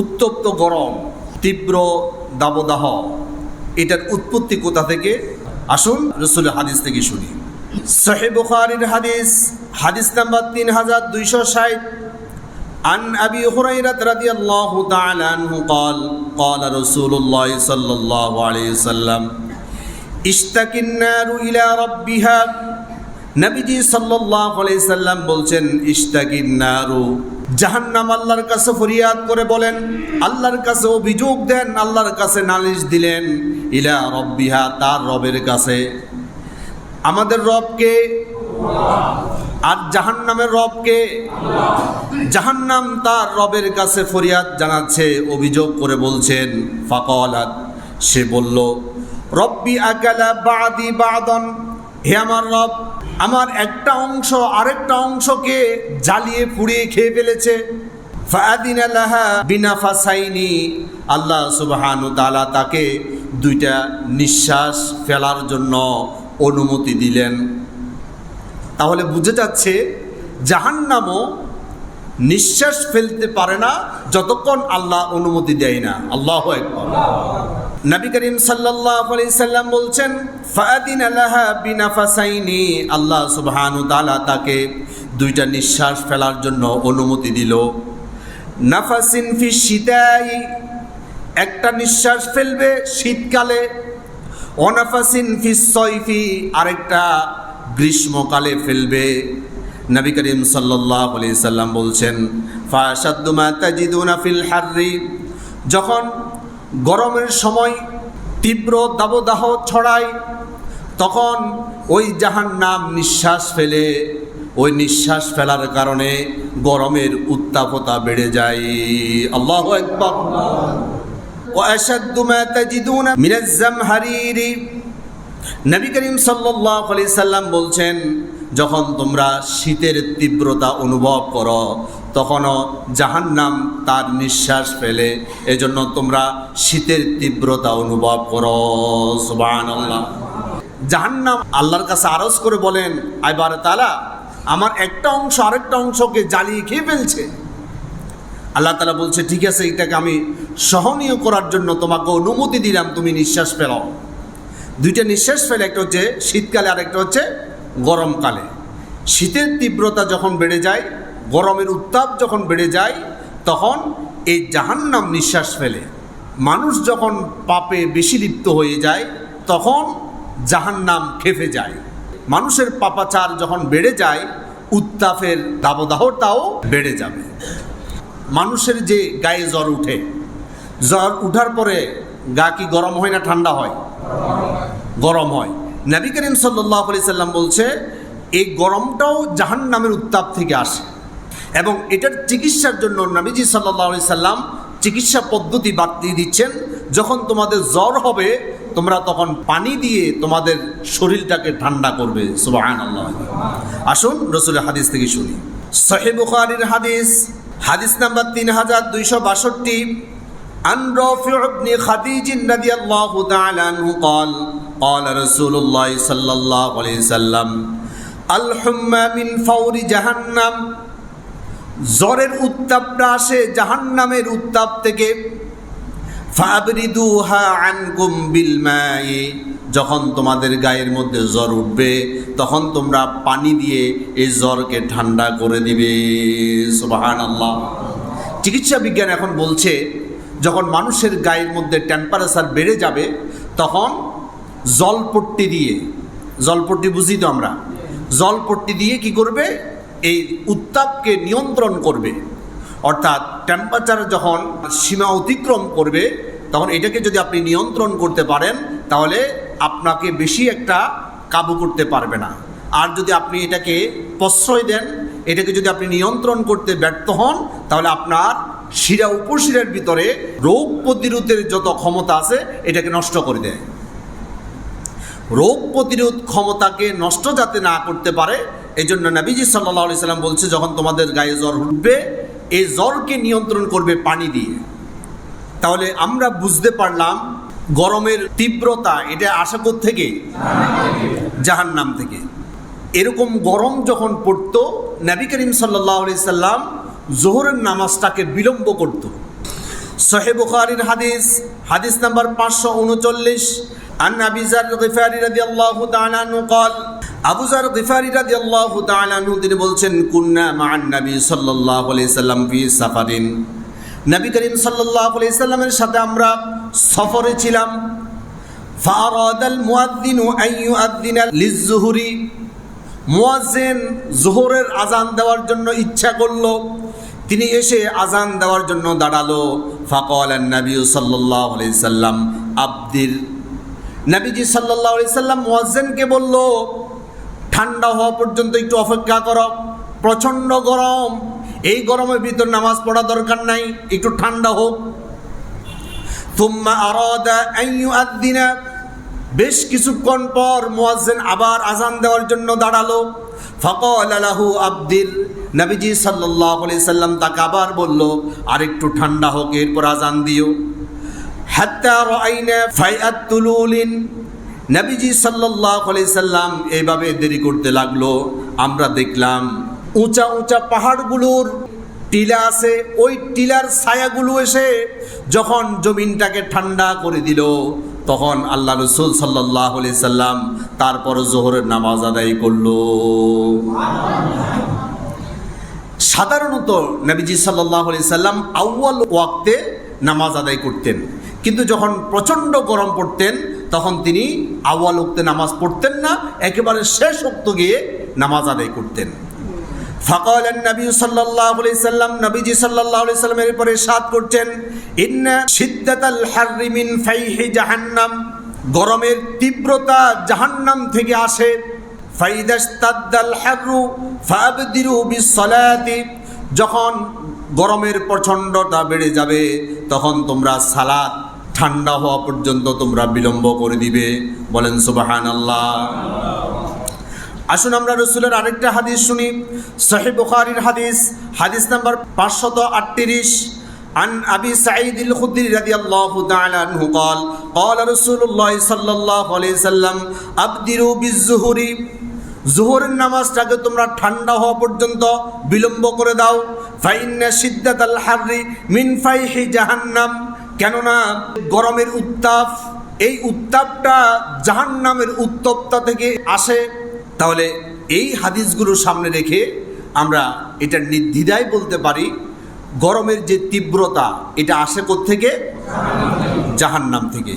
উত্তপ্ত গরম তীব্র দাবদাহ এটার উৎপত্তি কোথা থেকে আসুন রসুলের হাদিস থেকে শুনি সহে বুখারির হাদিস হাদিস নাম্বার তিন হাজার দুইশো ষাট عن أبي هريرة رضي الله تعالى عنه قال قال رسول الله صلى الله عليه وسلم اشتكي النار إلى ربها নবীজি সাল্লাল্লাহু আলাইহি সাল্লাম বলছেন ইশতাকিন নারু জাহান্নাম আল্লাহর কাছে ফরিয়াদ করে বলেন, আল্লাহর কাছে অভিযোগ দেন, আল্লাহর কাছে নালিশ দিলেন, ইলা রব্বিহা, তার রবের কাছে। আমাদের রবকে আর জাহান্নামের রবকে জাহান্নাম তার রবের কাছে ফরিয়াদ জানাচ্ছে, অভিযোগ করে বলছেন, ফাকলাত, সে বলল, রব্বি আকালা বাদি বাদন, হে আমার রব আমার একটা অংশ, আরেকটা অংশকে জ্বালিয়ে পুড়িয়ে খেয়ে ফেলেছে। আল্লাহ সুবহানু তাআলা তাকে দুইটা নিঃশ্বাস ফেলার জন্য অনুমতি দিলেন। তাহলে বুঝে যাচ্ছে, জাহান্নামও নিঃশ্বাস ফেলতে পারে না, যতক্ষণ আল্লাহ অনুমতি দেয় না। আল্লাহ নবী করিম সাল্লাম বলছেন ফাদিন বিনাফাসাইনি আল্লাহ সুবহানাহু তাআলা তাকে দুইটা নিঃশ্বাস ফেলার জন্য অনুমতি দিল। নাফাসিন ফি শীতাই একটা নিঃশ্বাস ফেলবে শীতকালে। অনাফাসিন ফি সয়ফি আরেকটা গ্রীষ্মকালে ফেলবে। নবী করিম আলাইহি সাল্লাম বলছেন ফাশাদ্দু মা তাজিদুনা ফিল হাররি যখন গরমের সময় তীব্র দাবদাহ ছড়ায় তখন ওই জাহান্নাম নিঃশ্বাস ফেলে ওই নিঃশ্বাস ফেলার কারণে গরমের উত্তাপতা বেড়ে যায় আল্লাহ একবার وأشد ما تجدون من الزمهرير নবী করিম সাল্লাল্লাহু আলাইহি সাল্লাম বলছেন যখন তোমরা শীতের তীব্রতা অনুভব করো, তখনও জাহান্নাম তার নিঃশ্বাস ফেলে। এজন্য তোমরা শীতের তীব্রতা অনুভব করো। সুবহানাল্লাহ। জাহান্নাম আল্লাহর কাছে আরজ করে বলেন আইবার তালা আমার একটা অংশ আরেকটা অংশকে জ্বালিয়ে খেয়ে ফেলছে। আল্লাহ তালা বলছে, ঠিক আছে, এটাকে আমি সহনীয় করার জন্য তোমাকে অনুমতি দিলাম, তুমি নিঃশ্বাস ফেলাও। দুইটা নিঃশ্বাস ফেলে, একটা হচ্ছে শীতকালে, আরেকটা হচ্ছে গরমকালে। শীতের তীব্রতা যখন বেড়ে যায়, গরমের উত্তাপ যখন বেড়ে যায়, তখন এই জাহান্নাম নিঃশ্বাস ফেলে। মানুষ যখন পাপে বেশি লিপ্ত হয়ে যায়, তখন জাহান্নাম খেপে যায়। মানুষের পাপাচার যখন বেড়ে যায়, উত্তাপের দাবদাহটাও বেড়ে যাবে। মানুষের যে গায়ে জ্বর উঠে, জ্বর উঠার পরে গা কি গরম হয় না ঠান্ডা হয়? গরম হয়। নবী করিম সাল্লাহ আলি সাল্লাম বলছে, এই গরমটাও জাহান নামের উত্তাপ থেকে আসে। এবং এটার চিকিৎসার জন্য নবীজি সাল্লাহ আলি সাল্লাম চিকিৎসা পদ্ধতি বাতিয়ে দিচ্ছেন, যখন তোমাদের জ্বর হবে, তোমরা তখন পানি দিয়ে তোমাদের শরীরটাকে ঠান্ডা করবে। আসুন রসুলের হাদিস থেকে শুনি। সহে বুখারির হাদিস হাদিস নাম্বার তিন হাজার দুইশো বাষট্টি। عن رافع بن خديج رضي الله تعالى عنه قال قال رسول الله صلى الله عليه وسلم الحمى من فور جهنم জ্বরের উত্তাপটা আসে জাহান্নামের উত্তাপ থেকে ফাবরিদুহা আনকুম বিল মাই যখন তোমাদের গায়ের মধ্যে জ্বর উঠবে তখন তোমরা পানি দিয়ে এই জ্বরকে ঠান্ডা করে দিবে সুবাহান আল্লাহ চিকিৎসা বিজ্ঞান এখন বলছে যখন মানুষের গায়ের মধ্যে টেম্পারেচার বেড়ে যাবে, তখন জলপট্টি দিয়ে, জলপট্টি বুঝি তো আমরা? জলপট্টি দিয়ে কি করবে? এই উত্তাপকে নিয়ন্ত্রণ করবে। অর্থাৎ টেম্পারেচার যখন সীমা অতিক্রম করবে, তখন এটাকে যদি আপনি নিয়ন্ত্রণ করতে পারেন, তাহলে আপনাকে বেশি একটা কাবু করতে পারবে না। আর যদি আপনি এটাকে প্রশ্রয় দেন, এটাকে যদি আপনি নিয়ন্ত্রণ করতে ব্যর্থ হন, তাহলে আপনার শিরা উপশিরার ভিতরে রোগ প্রতিরোধের যত ক্ষমতা আছে, এটাকে নষ্ট করে দেয়। রোগ প্রতিরোধ ক্ষমতাকে নষ্ট যাতে না করতে পারে এই জন্য নবীজি সাল্লাহ আলি সাল্লাম বলছে, যখন তোমাদের গায়ে জ্বর উঠবে, এই জ্বরকে নিয়ন্ত্রণ করবে পানি দিয়ে। তাহলে আমরা বুঝতে পারলাম গরমের তীব্রতা, এটা আশা থেকে জাহান্নাম থেকে। এরকম গরম যখন পড়তো, নবী করিম সাল্লাহ আলি সাল্লাম জোহরের নামাজটাকে বিলম্ব করত সহে বুখারির হাদিস হাদিস নাম্বার পাঁচশো উনচল্লিশ عن أبي ذر الغفاري رضي الله تعالى عنه قال আবু জার গিফারি রাদিয়াল্লাহু তাআলা আনহু তিনি বলছেন কুন্না মা'আন নবী সাল্লাল্লাহু আলাইহি সাল্লাম ফি সাফারিন নবী করিম সাল্লাল্লাহু আলাইহি সাল্লামের সাথে আমরা সফরে ছিলাম ফারাদাল মুয়াদ্দিনু আন ইউআদ্দিনা লিয-যুহরি মুয়াজ্জিন জোহরের আজান দেওয়ার জন্য ইচ্ছা করলো তিনি এসে আজান দেওয়ার জন্য দাঁড়াল। ফাকল নবী সাল্লাম, আব্দির নবীজি আলাইহি সাল্লাম মুয়াজ্জিনকে বলল, ঠান্ডা হওয়া পর্যন্ত একটু অপেক্ষা করো, প্রচণ্ড গরম। এই গরমের ভিতর নামাজ পড়া দরকার নাই, একটু ঠান্ডা হোক। বেশ কিছুক্ষণ পর মুয়াজ্জিন আবার আজান দেওয়ার জন্য দাঁড়াল। ফাকাল লাহু আব্দির নবীজি আলাইহি সাল্লাম তাকে আবার বলল, আরেকটু ঠান্ডা হোক, এরপর আজান দিও। নবীজি আলাইহি সাল্লাম এইভাবে দেরি করতে লাগল। আমরা দেখলাম, উঁচা উঁচা পাহাড়গুলোর টিলা আছে, ওই টিলার ছায়াগুলো এসে যখন জমিনটাকে ঠান্ডা করে দিল তখন আল্লাহ রসুল সাল্লাহ আলি সাল্লাম তারপর জোহরের নামাজ আদায় করল। সাধারণত নবীজি সাল্লাহ আলি সাল্লাম আউ্য়াল ওয়াক্তে নামাজ আদায় করতেন। কিন্তু যখন প্রচণ্ড গরম পড়তেন, তখন তিনি আউ্য়াল ওক্তে নামাজ পড়তেন না, একেবারে শেষ ওক্ত গিয়ে নামাজ আদায় করতেন। ফকল নবী সাল্লাহ সাল্লাম, নবীজি সাল্লাহ সাল্লামের পরে সাদ করছেন, ইন্না সিদ্দাতাল হারিমিন ফাইহি জাহান্নাম গরমের তীব্রতা জাহান্নাম থেকে আসে। ফাইদাস্তাদ্দাল হারু ফাবদিরু বিসলাতি যখন গরমের প্রচণ্ডতা বেড়ে যাবে, তখন তোমরা সালাত ঠান্ডা হওয়া পর্যন্ত তোমরা বিলম্ব করে দিবে। বলেন সুবাহান আল্লাহ আসুন আমরা রসুলের আরেকটা হাদিস শুনি সহি বুখারির হাদিস হাদিস নাম্বার পাঁচশত আটত্রিশ عن أبي سعيد الخدري رضي الله تعالى عنه قال قال رسول الله صلى الله عليه وسلم أبدروا بالزهر জোহরের নামাজটাকে তোমরা ঠান্ডা হওয়া পর্যন্ত বিলম্ব করে দাও ফাইন্না সিদ্দাতাল হাররি মিন ফাইহি জাহান্নাম কেননা গরমের উত্তাপ এই উত্তাপটা জাহান্নামের উত্তপ্তা থেকে আসে তাহলে এই হাদিসগুলোর সামনে রেখে আমরা এটা নির্দ্বিধায় বলতে পারি, গরমের যে তীব্রতা, এটা আসে থেকে জাহান্নাম থেকে।